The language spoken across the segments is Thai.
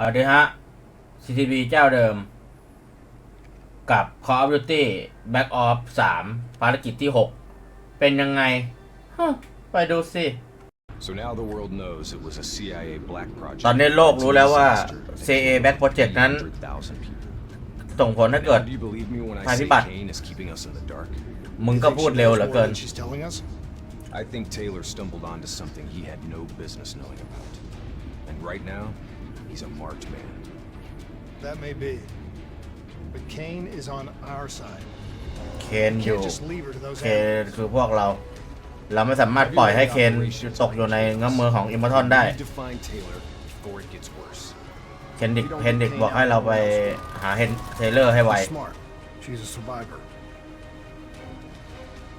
สวัสดีฮะ CTV เจ้าเดิม กับ Call of Duty Black Ops 3 ภารกิจที่ 6 เป็นยังไงฮะไปดูสิ So now the world knows it was a CIA black project. ตอนนี้โลกรู้แล้วว่า CIA Black Project นั้น100,000 people. ส่งผลถ้าเกิด Now, do you believe me when I ภัย say พิบัติ Kane is keeping us in the dark? มึงก็พูดเร็วเหลือเกิน She's telling us? I think Taylor stumbled onto something he had no business knowing about. And right now, he's a marked man. That may be. But Kane is on our side. เคนอยู่ Can't just leave her to those เคน animals. คือพวกเรา เราไม่สามารถปล่อยให้เคนตกอยู่ในเงื้อมือของอิมมอร์ทอนได้ We need to find Taylor before it gets worse. เคนดิกเฮนดิกบอกให้เราไปหาเฮนเทเลอร์ให้ไว She's smart. She's a survivor.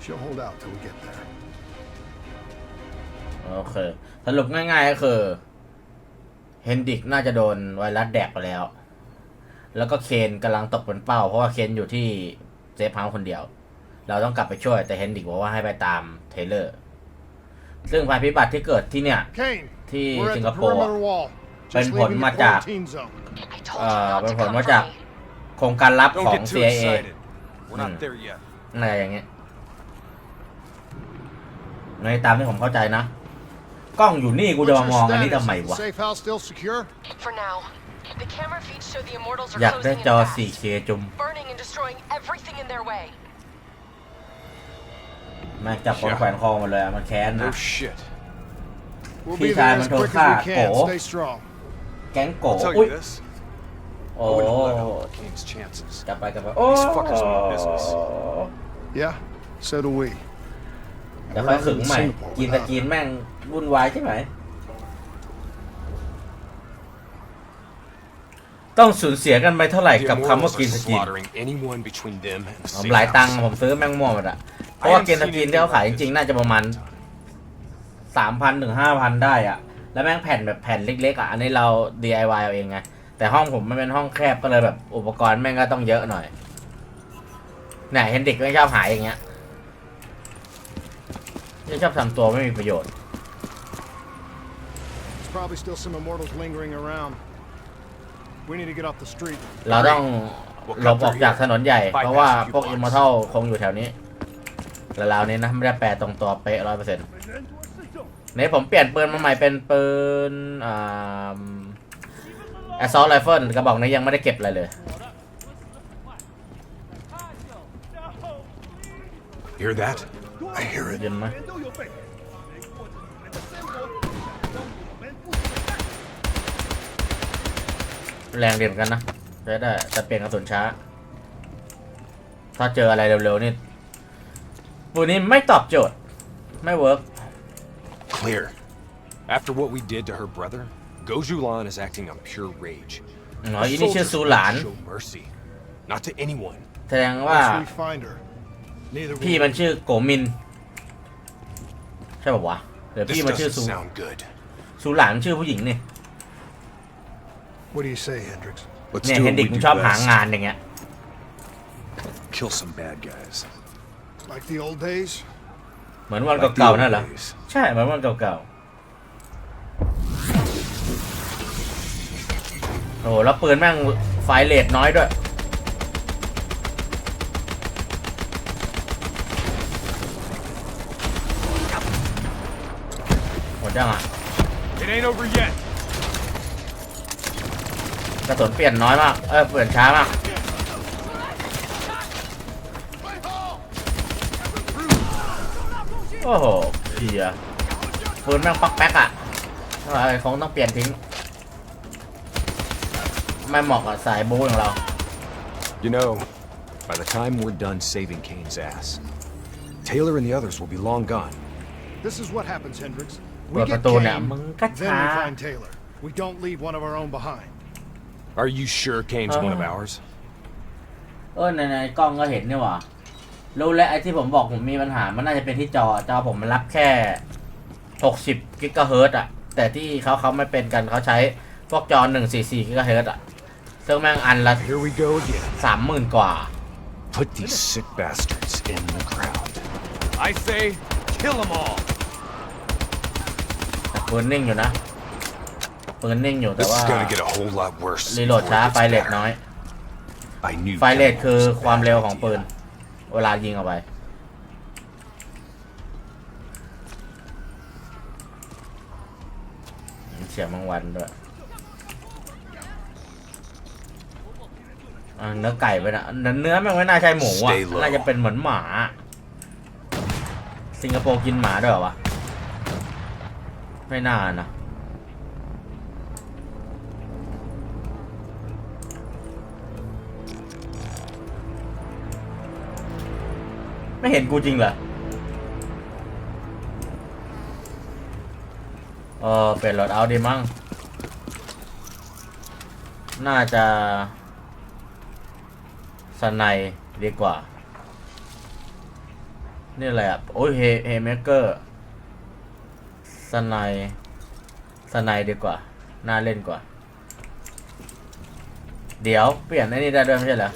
She'll hold out till we get there. โอเค สรุปง่ายๆก็คือ เฮนดิกน่าจะโดนไวรัสแดกไปแล้ว แล้วก็เคนกำลังตกเป็นเป้า เพราะว่าเคนอยู่ที่เซฟเฮาส์คนเดียว เราต้องกลับไปช่วย แต่เฮนดิกบอกว่าให้ไปตามเทเลอร์ ซึ่งภัยพิบัติที่เกิดที่เนี่ย Kane, Thì we're at the Singapore perimeter wall. Bên Just quận leaving the mà chả- quarantine zone. I told Ờ, you not bên to phần come nó for chả- me. โครงการลับ Don't ของ get too CIA excited. We're Hmm. not there yet. อะไรอย่างเงี้ยในตามที่ผมเข้าใจนะ กล้องอยู่นี่กูจะ What's มา your มองอันนี้ status? ทำไม Is the วะ safe house still secure? For now, the camera feeds show the immortals are อยากได้ closing จ in อ fast, 4K จุม burning and destroying everything in their way. แม่งจับคนแขวนคอหมาเลยอะมันแค้น No นะ shit. We'll Thì be xài there mà as thôi quick pha, as we can. cổ. Stay strong. แก๊งโก I'll tell อุ้ย you this. โอ้ I wouldn't let up Kane's chances. กลับไปกลับไปโอ้ These fuckers mean business. Yeah, so do we. เดี๋ยวค่อยขึงใหม่ กินตะกินแม่ง วุ่นวายใช่ไหม ต้องสูญเสียกันไปเท่าไหร่ The กับคำว่า immortals กิน are สกิน slaughtering anyone between them and the ผม safe หลายตังค์ house. ผมซื้อแม่งมั่วหมดอะเพราะว่าเกมสกินที่เขาขายจริงๆ น่าจะประมาณสามพันถึงห้าพันได้อะแล้วแม่งแผ่นแบบแผ่นเล็กๆอะอันนี้เรา DIY เอาเองไง แต่ห้องผมมันเป็นห้องแคบก็เลยแบบอุปกรณ์แม่งก็ต้องเยอะหน่อยเนี่ยเฮนดิกไม่ชอบหายอย่างเงี้ยไม่ชอบทำตัวไม่มีประโยชน์ There's probably still some immortals lingering around. We need to get off the street. เราต้องหลบออกจากถนนใหญ่ เพราะว่าพวกอิมมอร์ทัลคงอยู่แถวนี้แล้วเรานี้นะไม่ได้แปลตรงตัวเป๊ะร้อยเปอร์เซ็นต์นี่ผมเปลี่ยนปืนมาใหม่เป็นปืนอ่าแอสซอลไรเฟิลกระบอกนี้ยังไม่ได้เก็บอะไรเลย Hear that? I hear it. ยินไหม แรงเด่นกันนะใช้ได้แต่เปลี่ยนกระสุนช้า ถ้าเจออะไรเร็วๆนี่ปืนนี้ไม่ตอบโจทย์ ไม่เวิร์ก Clear. After what we did to her brother, Gojulan is acting on pure rage. อ๋อ The อีนี่ชื่อ soldiers ซูหลาน won't show mercy. Not to anyone. แสดงว่า Once we find her, neither พี่ will มันชื่อโกมิน ใช่ป่าวะหรือ This พี่มันชื่อ doesn't ซู sound good. ซูหลานชื่อผู้หญิงนี่ What do you say, Hendrix? Let's เนี่ย do เฮ what นดิก we มัน do ชอบหา best. งานอย่างเงี้ย Kill some bad guys. Like the old days? เหมือนวัน Like the เก่า old ๆนั่นเหรอ days. ใช่เหมือนวันเก่าๆโอ้โหแล้วปืนแม่งไฟเลทน้อยด้วย หมดยังอะ It ain't over yet. กระสุนเปลี่ยนน้อยมาก เออเปลี่ยนช้ามาก โอ้โหเฮียปืนแม่งปักแป๊กอะอะไรคงต้องเปลี่ยนทิ้ง ไม่เหมาะกับสายบู๊อย่างเรา You know, by the time we're done saving Kane's ass, Taylor and the others will be long gone. This is what happens, Hendrix. เปิ We ดประ get ตูเนี่ย Kane, มึงก็ then ช้า we find Taylor. We don't leave one of our own behind. Are you sure Kane's one of Ah. ours? เออในในกล้องก็เห็นนี่หว่ารู้แล้วไอ้ที่ผมบอกผมมีปัญหา มันน่าจะเป็นที่จอ จอผมมันรับแค่60กิกะเฮิรตซ์อะแต่ที่เขาเขาไม่เป็นกันเขาใช้พวกจอ144กิกะเฮิรตซ์อะซึ่งแม่งอันละ Here we go again. 30,000 กว่า Put these sick bastards in the ground. I say, kill them all. แต่ปืนนิ่งอยู่นะ ปืนนิ่งอยู่แต่ This ว่า is gonna get a whole lot worse. รีโหลด before ช้า it gets ไฟเลท better. น้อย I knew ไฟเลท Kevin คือ was a ความเร็ว bad ของปืน idea. เวลายิงออกไป เสียงบางวันด้วยอะเนื้อไก่ไปนะเนื้อเนื้อแม่งไม่น่าใช่หมูอะ Stay low น่าจะเป็นเหมือนหมา สิงคโปร์กินหมาด้วยเหรอวะ ไม่น่านะ ไม่เห็นกูจริงเหรอเออเปลี่ยนรถเอาดีมั้ง น่าจะสไนด์ดีกว่า นี่อะไรอะ โอ้ยเฮเฮเมเกอร์สไนด์สไนด์ดีกว่า น่าเล่นกว่า เดี๋ยวเปลี่ยนไอ้นี่ได้ด้วยไม่ใช่เหรอ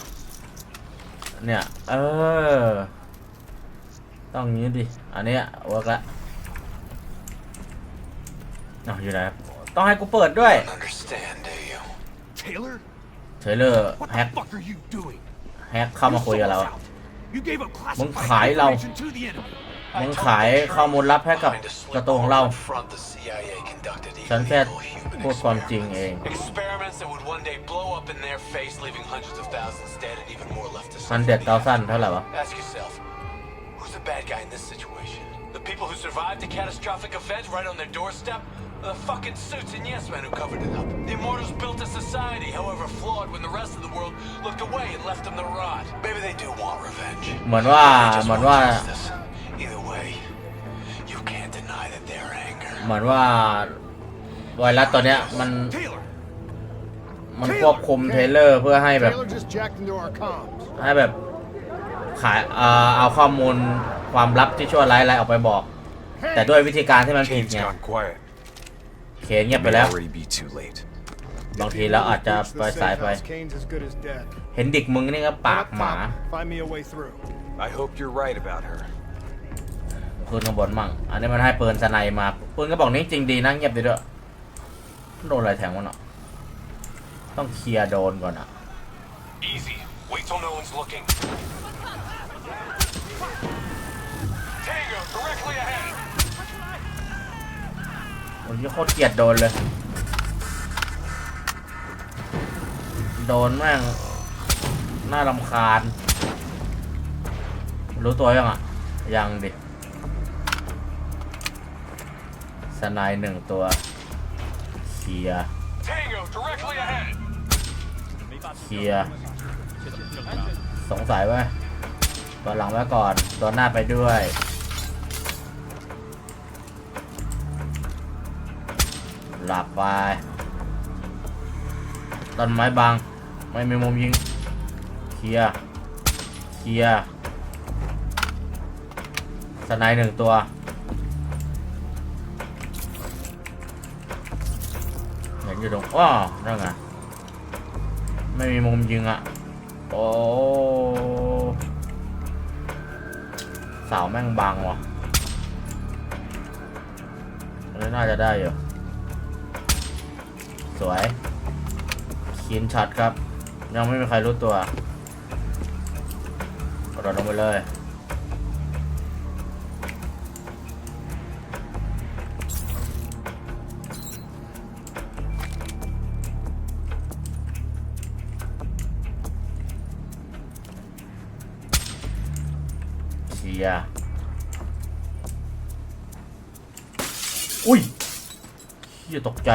เนี่ย เออ ต้องงี้ดิ อันเนี้ยเวิร์กละเอาอยู่ไหนต้องให้กูเปิดด้วย Understand, do you? Taylor? เทรลเลอร์ What แฮก the fuck are you doing? แฮกเข้ามาคุยกับเรา You gave up มึง classified ขายเรา information to the enemy. มึงขายข้อมูลลับให้กับกระตัวของเรา ฉันแค่พูดความจริงเอง Experiments that would one day blow up in their face, leaving hundreds of thousands dead and even more left to มัน suffer. เด็ดเตาสั้นเท่าไหร่วะ Ask yourself, who's the bad guy in this situation? The people who survived a catastrophic event right on their doorstep? Or the fucking suits and yes men who covered it up? The Immortals built a society, however flawed, when the rest of the world looked away and left them to rot. Maybe they do want revenge. เหมือนว่า Maybe they just เหมือน want ว่า justice. Either way, you can't deny that their anger. เหมือนว่าไวรัสตัวเนี้ยมัน Taylor! มันควบคุมเทรลเลอร์เพื่อให้แบบ Taylor just jacked into our comms. ให้แบบ ขายเอ่อเอาข้อมูลความลับที่ชั่วร้ายอะไรออกไปบอก แต่ด้วยวิธีการที่มันผิด Kane's ไง gone quiet. เขนเงียบ It ไป may แล้ว already be too late. บางทีแล้วอาจจะ Breach ไป the สาย safe ไป house, Kane's as good as dead. เห็นดิกมึงนี่ก็ปาก Up หมา top, Find me a way through. I hope you're right about her. ปืนข้างบนมั่ง อันนี้มันให้ปืนสไนมาปืนก็บอกนี้จริงดีนะเงียบดีด้วยโดนอะไรแทงวะเนาะต้องเคลียร์โดนก่อนอะ Easy. Wait till no one's looking. Tango, directly ahead. โอ้ยโคตรเกลียดโดนเลย โดนแม่งน่ารำคาญ รู้ตัวยังอะ ยังดิสไนด์หนึ่งตัวเคลียร์ Tango, directly ahead. เคลียร์สงสัยไว้ย ตัวหลังไว้ก่อน ตัวหน้าไปด้วย หลับไป ต้นไม้บังไม่มีมุมยิง เคลียร์ เคลียร์สไนด์หนึ่งตัวเห็นอยู่ตรงอ้อนั่นไงไม่มีมุมยิงอะ โอ้ สาแม่งบางว่ะนนี้น่าจะได้อยู่ สวยคีนชัดครับ ยังไม่มีใครรู้ตัวกระโดดลงไปเลย ยร์อุ้ยเฮียตกใจ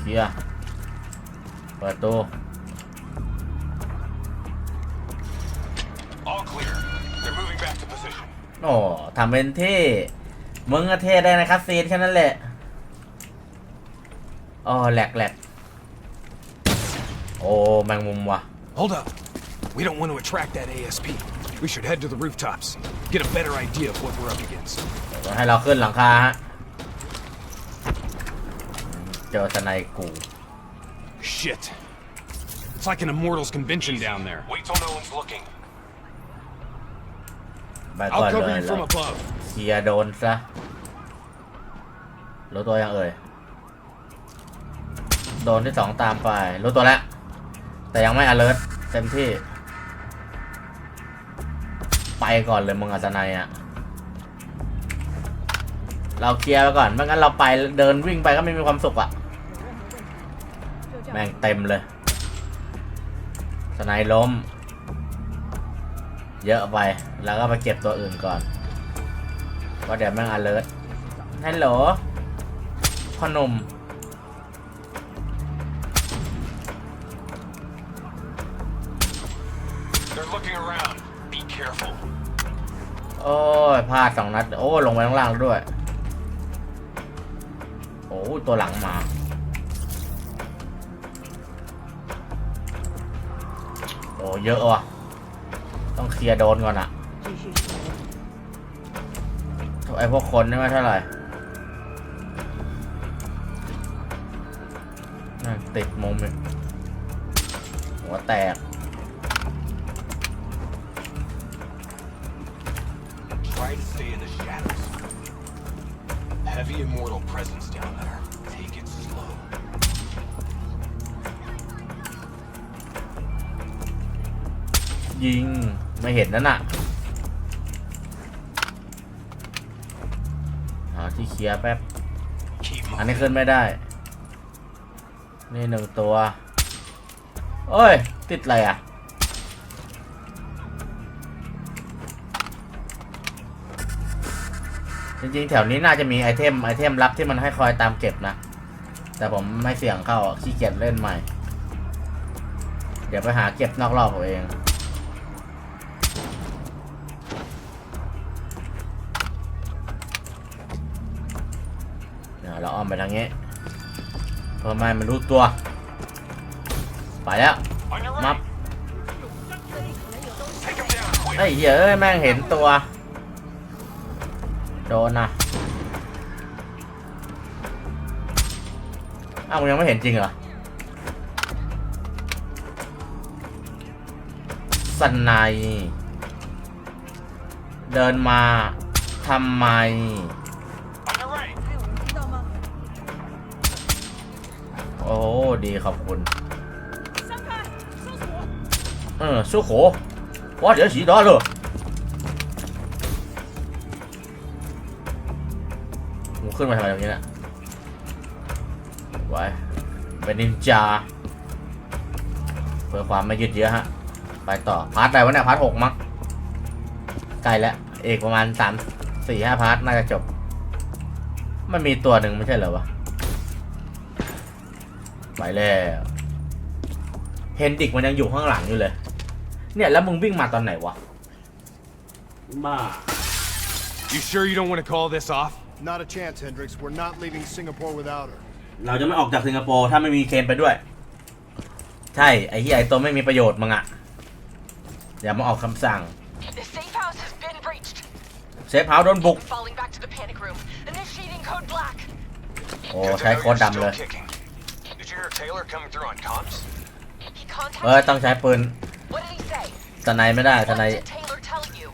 เคลียร์เปิดตู้ All clear. They're moving back to position. โอ้ทำเป็นเท่ มึงก็เท่ได้นะครับซีนแค่นั้นแหละ อ๋อแหลกแหลกโอ้ แมงมุมว่ะ Hold up. We don't want to attract that ASP. We should head to the rooftops. Get a better idea of what we're up against. ให้เราขึ้นหลังคาฮะ เจอสไนกู Shit. It's like an Immortals convention down there. Wait till no one's looking. ไปก่อน I'll เล cover ย you เรา from above. เคลียร์โดนซะรู้ตัวยังเอ่ย โดนที่สองตามไป รู้ตัวแล้ว แต่ยังไม่ alert เต็มที่ ไปก่อนเลยมึงอัศนัยอะเราเคลียร์ไปก่อนไม่งั้นเราไปเดินวิ่งไปก็ไม่มีความสุขอะแม่งเต็มเลยสไนล้ม เยอะไป แล้วก็ไปเก็บตัวอื่นก่อนว่าะเดี๋ยวแม่ง alert ฮัลโหลพ่อหนุ่ม โอ้ยพลาดสองนัด โอ้ลงไปข้างล่างแล้วด้วย โอ้ตัวหลังมา โอ้เยอะว่ะ ต้องเคลียร์โดนก่อนอะไอพวกคนนี่ไม่เท่าไหร่ติดมุมอีกหัวแตก Try to stay in the shadows. Heavy immortal presence down there. Take it slow. ยิง ไม่เห็นนั่นน่ะหาที่เคลียร์แป๊บ Keep อัน moving. นี้ขึ้นไม่ได้ นี่หนึ่งตัว โอ้ย ติดอะไรอะ ริงๆ แถวนี้น่าจะมีไอเทมไอเทมลับที่มันให้คอยตามเก็บนะ แต่ผมไม่เสี่ยงเข้าขี้เกียจเล่นใหม่ เดี๋ยวไปหาเก็บนอกรอบเอาเองเดี๋ยวเราอ้อมไปทางนี้เพื่อไม่มันรู้ตัว ไปแล้ว มับไอ้เหี้ยเอ้ยแม่งเห็นตัว โดนนะอ้าวมึงยังไม่เห็นจริงเหรอสันายเดินมาทำไม โอ้ ดีขอบคุณเออสู้โขว่าเดี๋ยวสีดอเลย ขึ้นมาทำไมตรงนี้นะไว้เป็นนินจาเพื่อความไม่ยืดเยื้อฮะ ไปต่อ พาร์ทอะไรวะเนี่ย พาร์ทหกมั้งใกล้แล้วเอกประมาณสามสี่ห้าพาร์ทน่าจะจบ มันมีตัวหนึ่งไม่ใช่เหรอวะ ไปแล้วเฮนดิกมันยังอยู่ข้างหลังอยู่เลย เนี่ยแล้วมึงวิ่งมาตอนไหนวะบ้า You sure you don't want to call this off? Not a chance, Hendricks. We're not leaving Singapore without her. เราจะไม่ออกจากสิงคโปร์ถ้าไม่มีเคนไปด้วย ใช่ ไอ้เหี้ยไอ้ตัวไม่มีประโยชน์มึงอะอย่ามาออกคำสั่ง The safe house has been breached. เซฟเฮาส์โดนบุก Falling back to the panic room. Initiating code black. โอ้ Good to ใช้ know โค้ด you're ดำเลย still kicking. Did you hear Taylor coming through on comms? He contacted เออต้องใช้ปืน What did he say? สไนไม่ได้ส What ไน did Taylor tell you?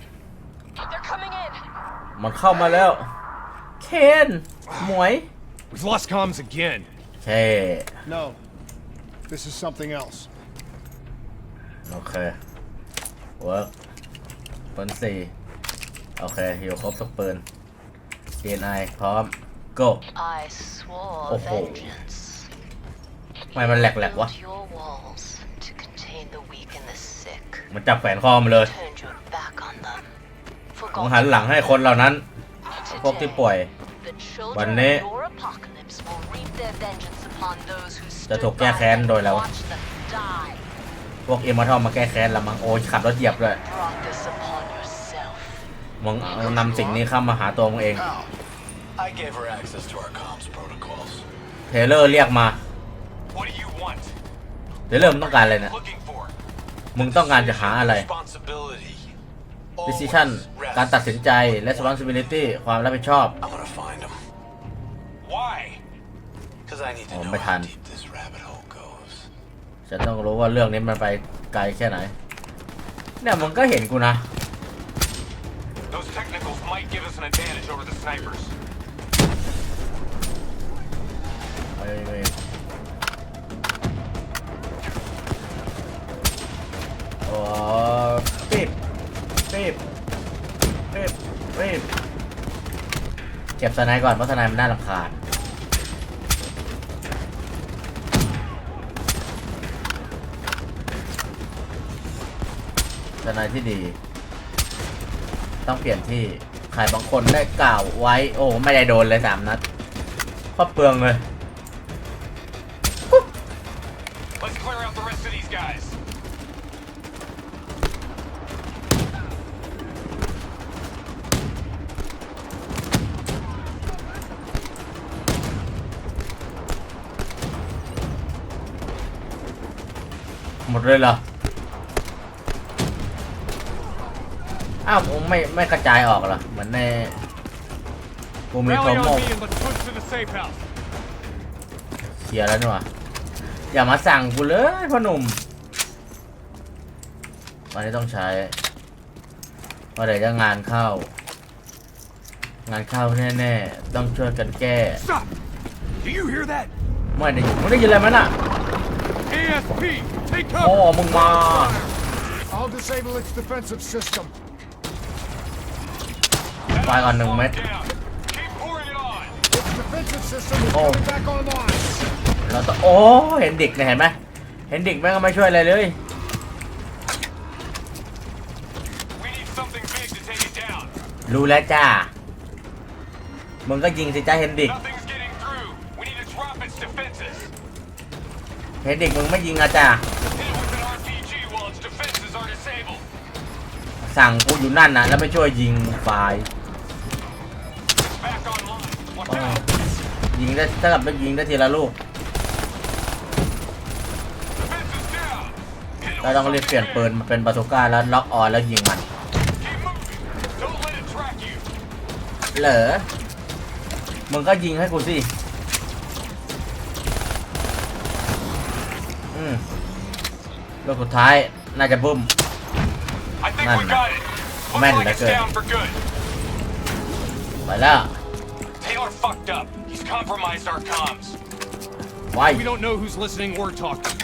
They're coming in. มันเข้ามาแล้วเค นหมวย We've lost comms again. เช่ No. This is something else. โอเคเวิร์กปืนสี่โอเค อยู่ครบทุกปืน DNI พร้อม go I swore Oh. vengeance. ทำไมมันแหลกๆวะ Built your walls to contain the weak and the sick. มันจับแขวนคอมาเลย Turned your back on them. มึงหันหลังให้คนเหล่านั้นพวกที่ป่วย The วัน children นี้ of your apocalypse will reap their vengeance upon those who จะ stood ถูกแก้ by แค้น and โดยแล้ว watched them die. พวกเอ็มมาทอมมาแก้แค้นละมั้งโอ้ยขับรถเหยียบด้วย Brought this upon yourself. มึงเอานำสิ่งนี้เข้ามาหาตัวมึงเอง How? I gave her access to our comms protocols. เทเลอร์เรียกมา What do you want? เทเลอร์มึงต้องการอะไรเนี่ย Looking for มึงต้องการจะหาอะไร responsibility. decision Always การตัด rest. สินใจ responsibility ความรับผิดชอบ Why? Because I need to Oh, know my how hand. deep this rabbit hole goes. ฉันต้องรู้ว่าเรื่องนี้มันไปไกลแค่ไหน เนี่ยมึงก็เห็นกูนะ Those might give us an advantage over the snipers. ไปไปโอ้ปิดปิดปิดปิดเก็บสไนด์ก่อนเพราะสไนด์มันน่ารำคาญ สไนด์ที่ดี ต้องเปลี่ยนที่ใครบางคนได้กล่าวไว้ โอ้ไม่ได้โดนเลยสามนัดเพราะเปลืองเลย Let's clear out the rest of these guys. หมดเลยเหรอ ไม่ไม่กระจายออกเหรอเหมือนในกูมีโปร Rally โม on me and let's push to the safe house. เคลียร์แล้วนี่หว่าอย่ามาสั่งกูเลยพ่อหนุ่มวันนี้ต้องใช้ว่าเดี๋ยวจะงานเข้า งานเข้าแน่ๆ ต้องช่วยกันแก้ Stop! Do you hear that? ไม่ได้ยินไม่ได้ยินอะไรมันอะ ASP, take โอ้ cover. มึงมา I'll disable its defensive system. วาก่อนหนึ่งเม็ดอ้เราต้องโอ้เห็นเด็กเนี่ยเห็นไหมเห็นเด็กแม่งก็ไม่ช่วยอะไรเลย รู้แล้วจ้ามึงก็ยิงสิจ้าเห็นเด็ก เห็นเด็กมึงไม่ยิงอะจ้าสั่งกูอยู่นั่นนะแล้วไม่ช่วยยิงไฟ ยิงได้ถ้ากับยิงได้ทีละลูกเราต้องรีบเปลี่ยนปืนมาเป็นปาซูกาแล้วล็อกออนแล้วยิงมัน เหรอมึงก็ยิงให้กูสิ อืมรอบสุดท้ายน่าจะบุ้มนั่นแม่นเหลือเกินไปแล้ว Taylor fucked up. He's compromised our comms. ไว้ We don't know who's listening or talking.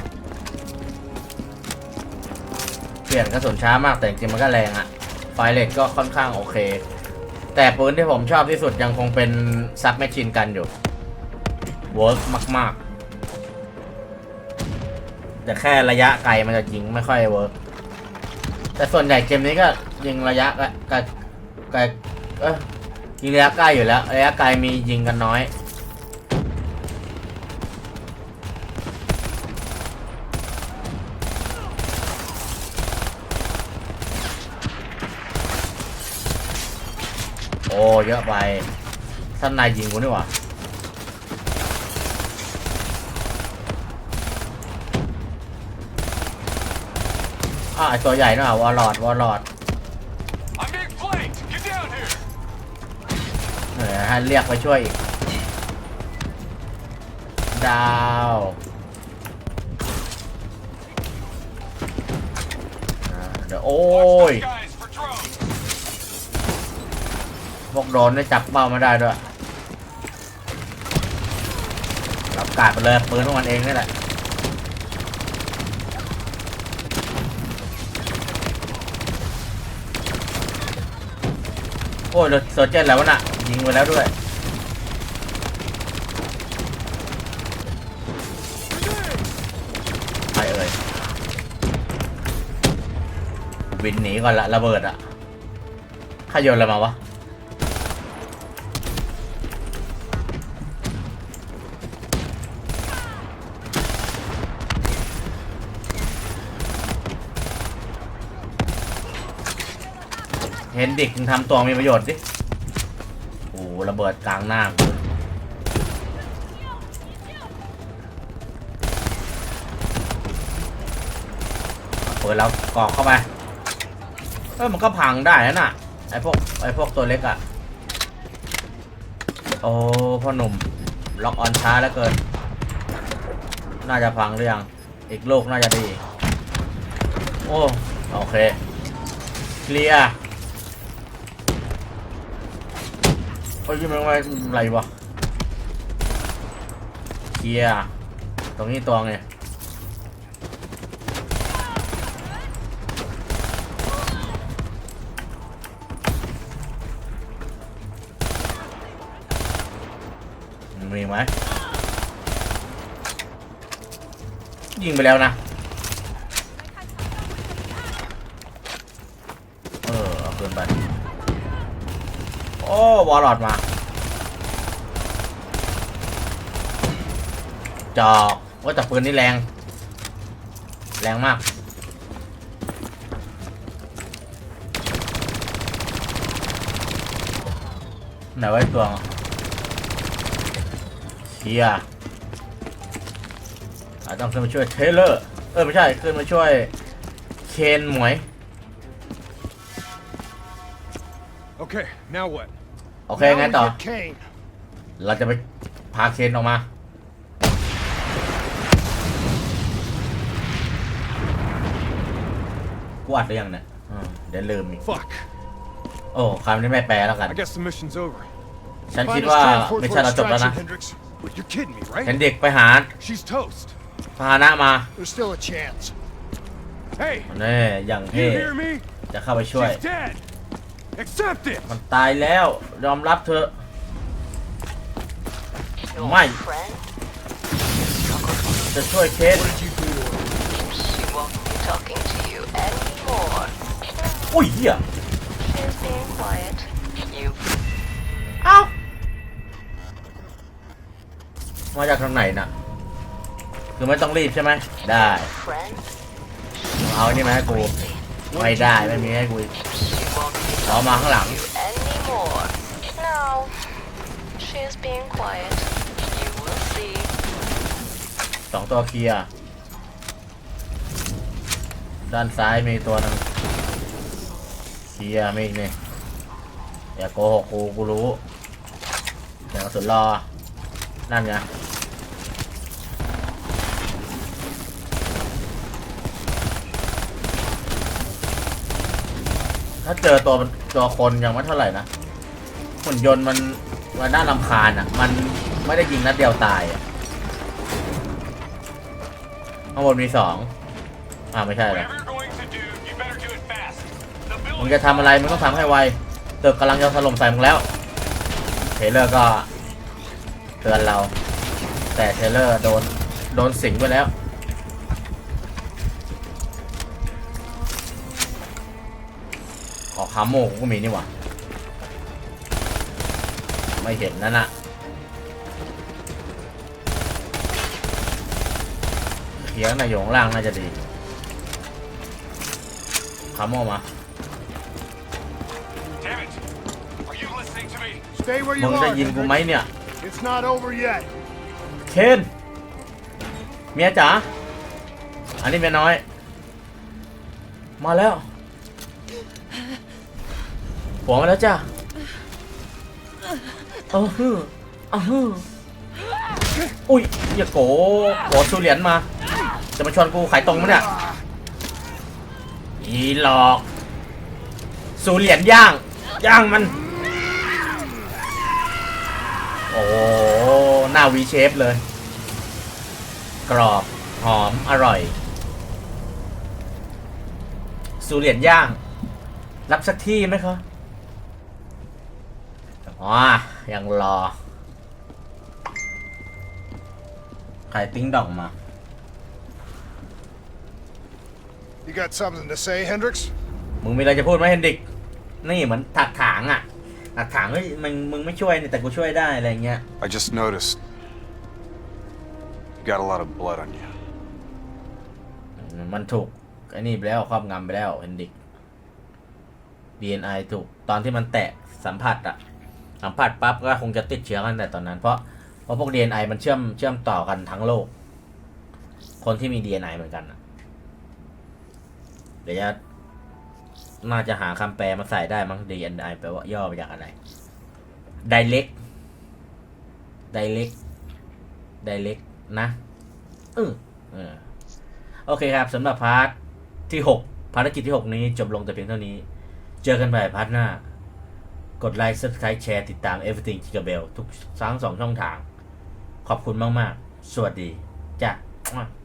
เปลี่ยนกระสุนช้ามากแต่จริงๆมันก็แรงอะไฟเลทก็ค่อนข้างโอเค แต่ปืนที่ผมชอบที่สุดยังคงเป็นซับแมชชีนกันอยู่เวิร์กมากๆ แต่แค่ระยะไกลมันจะยิงไม่ค่อยเวิร์กแต่ส่วนใหญ่เกมนี้ก็ยิงระยะไกลไกลไกลเอ้ยยิงระยะใกล้อยู่แล้วระยะไกลมียิงกันน้อย โอ้เยอะไปท่านนายยิงกูนี่หว่าอะไอตัวใหญ่นี่หว่าวอลลอดวอลลอด I'm being flanked. Get down here. เออให้เรียกไปช่วยอีก ดาวอ่าเดี๋ยวโอ้ย วกโดรนได้จับเป้าม่ได้ด้วยรับการไปเลยปืนของมันเองนี่แหละโอ้ยเซอร์เจนแล้ววะน่ะ ยิงไปแล้วด้วยไปเอ่ยบินหนีก่อนละระเบิดอะใครโยนอะไรมาวะ เห็นเด็กมึงทำตัวมีประโยชน์ดิโอ้ระเบิดกลางหน้ากูเปิดแล้วกรอกเข้าไปเออมันก็พังได้นะน่ะไอพวกไอพวกตัวเล็กอะ่ะ โอ้พ่อหนุ่ม ล็อกออนช้าแล้วเกิน น่าจะพังหรือยัง อีกโลกน่าจะดี โอ้ โอเค เคลียร์ อ้ยยังไม่อะไรวะเคียร์ตรงนี้ตัวไงมีไหมยิงไปแล้วนะ เออเอาปืนไป โอ้วอลลอดมาจอกว่าแต่ปืนนี่แรง แรงมาก ไหนไว้ตัวเชียอาต้องขึ้นมาช่วยเทเลอร์ เออไม่ใช่ ขึ้นมาช่วยเคนหมวย Okay, now what? โอเค Now ไง we ต่อ get Kane. เราจะไปพาเคนออกมา กูอัดหรือยังเนี่ยอ่าเดี๋ยวลืมอีก Fuck. โอ้คำนี้ไม่แปลแล้วกัน I guess the mission's over. ฉัน Find คิด us ว่า transport ไม่ for ใช่เราจบแล้วนะ extraction, Hendricks. You're kidding me, เห็น right? เด็กไปหา She's toast. พาหนะมา There's still a chance. Hey, แน่อย่าง you เท่ hear me? จะเข้าไปช่วย She's dead. Accept it. มันตายแล้ว ยอมรับเถอะ Your Mike. friend? จะช่วยเคน She won't be talking to you anymore. อุ้ยเหี้ย She's being quiet. You เอ้า มาจากทางไหนน่ะ คือไม่ต้องรีบใช่ไหม ได้ friend? เอาอันนี่มาให้กู ไม่ได้ไม่มีให้กูอีก She won't be เอามาข้างหลัง you anymore. No. She's being quiet. You will see. สองตัวเคลียร์ด้านซ้ายมีตัวหนึงเคลียร์มีอีกนี่อย่าโกหกกูกูรู้เดี๋ยวกระสุนรอ นั่นไง ถ้าเจอตัวมันตัวคนยังไม่เท่าไหร่นะหุ่นยนต์มันมันน่ารำคาญอะ มันไม่ได้ยิงนัดเดียวตายอะข้างบนมีสองอ่าไม่ใช่เหรอ Whatever you're going to do, you better do it fast. The มึง building จะทำอะไรมึงต้องทำให้ไวตึกกำลังจะถล่มใส่มึงแล้วเทเลอร์ก็เตือนเรา แต่เทเลอร์โดนโดนสิงไปแล้ว ออกคาโมกูก็มีนี่หว่า ไม่เห็นนั่นน่ะเขียงนายอยู่ข้างล่างน่าจะดีคาโมมา Damn it! Are you listening to me? Stay where มึ you งจะ are. ยิงกูไหม Hendricks. เนี่ย It's not over yet. เคนเมียจ๋า อันนี้เมียน้อย มาแล้ว ผัวมาแล้วจ้ะเออฮึเออฮึอุ้ยอย่าโกโกสูเหรียญมา จะมาชวนกูขายตรงมั้ยเนี่ยอีหลอกสูเหรียญย่าง ย่างมัน โอ้หหน้าวีเชฟเลย กรอบหอมอร่อย สูเหรียญย่าง รับสักที่ไหมคะ อ๋อ ยังรอไข่ติ้งดองมา You got something to say, Hendricks? มึงมีอะไรจะพูดไหมเฮนดิก นี่เหมือนถักถางอะถักถางเฮ้ยมึงมึงไม่ช่วยนี่แต่กูช่วยได้อะไรเงี้ย I just noticed. You got a lot of blood on you. มันถูกไอ้นี่ไปแล้วครอบงำไปแล้วเฮนดิก DNI ถูกตอนที่มันแตะสัมผัสอะ สัมผัสปั๊บก็คงจะติดเชื้อกันแต่ตอนนั้น เพราะเพราะพวก DNI มันเชื่อมเชื่อมต่อกันทั้งโลก คนที่มี DNI เหมือนกันเดี๋ยวจะน่าจะหาคำแปลมาใส่ได้มั้ง DNI แปลว่าย่อมาจากอะไร Direct Direct Direct นะเออเออโอเคครับสำหรับพาร์ทที่ 6 ภารกิจที่ 6 นี้จบลงแต่เพียงเท่านี้ เจอกันใหม่พาร์ทหน้า กดไลค์ subscribe แชร์ติดตาม everything Gigabel ทุกทั้งสองช่องทาง ขอบคุณมาก ๆ สวัสดี จ้ะ